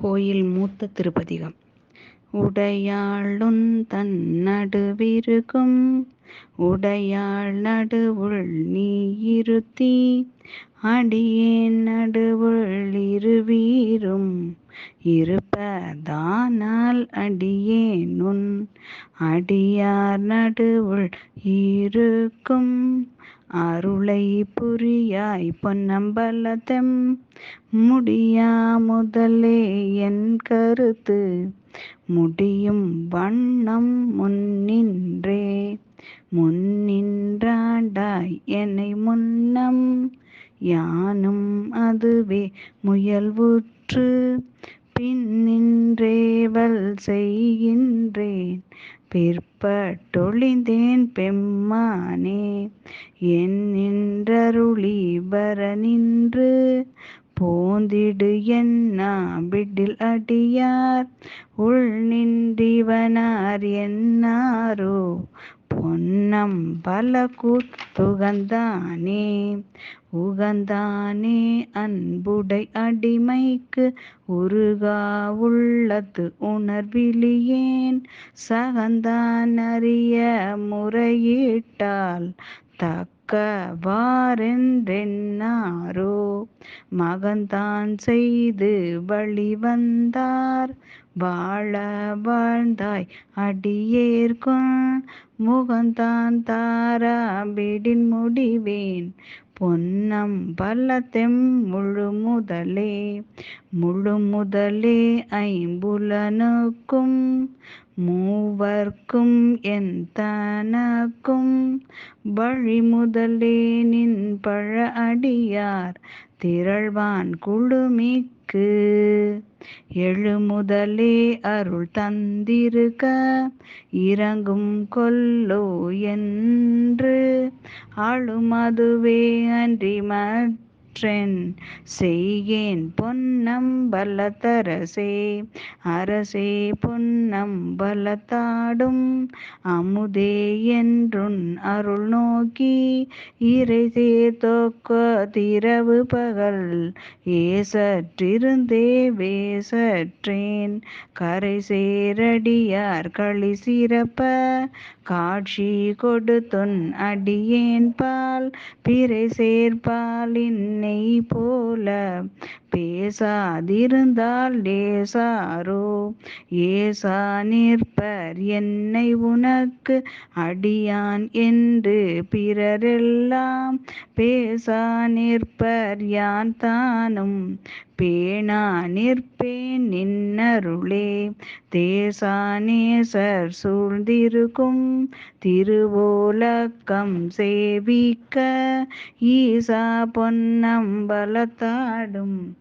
கோயில் மூத்த திருப்பதிகம். உடையாளும் தன் நடுவிருக்கும். உடையாள் நடுவுள் நீ இருத்தி. அடியேன் நடுவுள் இருவீரும். இருப்பதானால் அடியேனுன் அடியார் நடுவுள் இருக்கும். அருளை புரியாய் பொன்னம்பலத்தெம். முடியா முதலே என் கருத்து. முடியும் வண்ணம் முன்னின்றே. முன்னின்றாண்டாய் என்னை முன்னம். யானும் அதுவே முயல்வுற்று. பின்னின்றேவல் செய்கின்றேன். பிற்பட்டொழிந்தேன் பெம்மானே என் நின்றருளி வர நின்று போந்திடு என்னா பிடில் அடியார். உள் நின்றிவனார் என்னாரோ பொன்னம் பல கூத்துகந்தானே உகந்தானே அன்புடை அடிமைக்கு உருகா உள்ளது உணர்விலியேன். சகந்தான் அறிய முறையிட்டால் தக்கவாரென்றென்னாரோ மகன்தான் செய்து வழி வந்தார். வாழ வாழ்ந்தாய் அடியேற்கும். முகந்தான் தாராபிடின் முடிவேன். பொன்னம் பலத்தெம் முழு முதலே முழு முதலே ஐம்புலனுக்கும் மூவர்க்கும் என் தனக்கும் வழி முதலே நின் பழ அடியார் திரள்வான் குழுமிக்கு. எழுமுதலே அருள் தந்திருக்க இறங்கும் கொல்லோ என்று. ஆளுமதுவே அன்றி மற்றென் செய்கேன் பொன்னம் பலத்தரசே அரசே பொன்னம் பலத்தாடும் அமுதே என்றுன் அருள் நோக்கி இறை சேர்த்தொக்க திரவு பகல். ஏசற்றிருந்தே வேசற்றேன். கரை சேரடியார் களி சிறப்ப. காட்சி கொடுத்துன் அடியேன் பால். பிறை சேர்பாலின் என்னை போல பேசாதிருந்தால் லேசாரோ? ஏசா நிற்பர் என்னை உனக்கு அடியான் என்று பிறரெல்லாம். பேசா நிற்பர் யான் தானும். பேணா நிற்பேன் நின்னருளே. தேசானேசர் சூழ்ந்திருக்கும். திருவோலக்கம் சேவிக்க. ஈசா பொன்னம்பலத்தாடும்.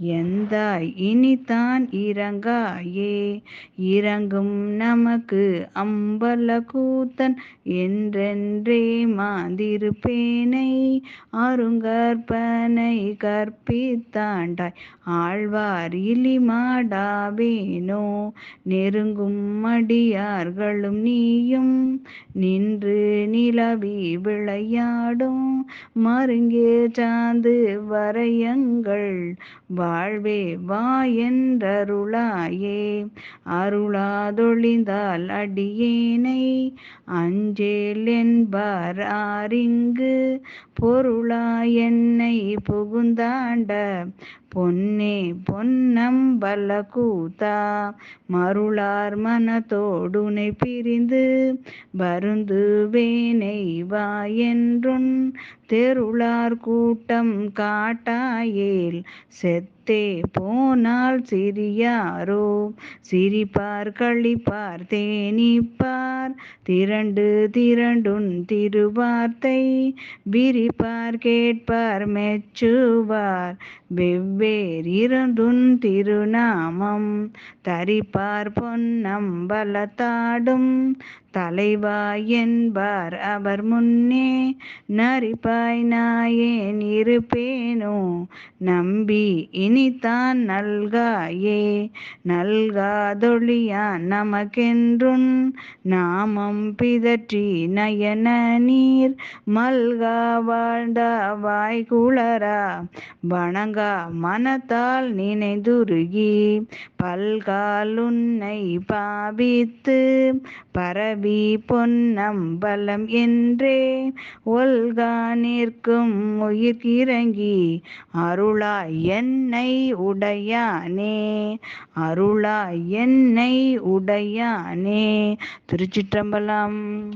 எந்தாய்? இனிதான் இறங்காயே. இறங்கும் நமக்கு அம்பல கூத்தன் என்றென்றே மாந்திருப்பேனை. அருங்கற்பனை கற்பித்தாண்டாய். ஆழ்வார் இலிமாடாவேனோ? நெருங்கும் மடியார்களும் நீயும் நின்று நிலவி விளையாடும். மருங்கே சாந்து வரையங்கள் வாழ்வே வா என்றருளாயே. அருளாதொழிந்தால் அடியேனை. அஞ்சேல் என்பார் ஆரிங்கு. பொருளா என்னை புகுந்தாண்ட. பொன்னே பொன்னம்பல கூத்தா மருளார் மனத்தோடுனை பிரிந்து. வருந்து வேனை வா என்றுன். தெருளார் கூட்டம் காட்டாயேல். செத்தே போனால் சிரியாரோ சிரிப்பார் கழிப்பார் தேனிப்பார். திரண்டு திரண்டுன் திருவார்த்தை விரிப்பார் கேட்பார் மெச்சுவார். வெவ்வேறிருந்துன் திருநாமம் தரிப்பார் பொன்னம் பலத்தாடும் தலைவா என்பார் அவர் முன்னே நரிப்பாய் நாயேன் இருப்பேனோ? நம்பி இன் இனித்தான் நல்காயே நல்காதொழியா நமக்கென்றும் நாமம் பிதற்றி நயன நீர் மல்கா வாழ்ந்தா வாய்குளரா வணங்கா மனத்தால் நினைதுருகி பல்கால் உன்னை பாவித்து பரவி பொன்னம்பலம் என்றே ஒல்கா நிற்கும் அருளா அருளாய் என்னை உடையானே அருளாய் என்னை உடையானே. திருச்சிற்றம்பலம்.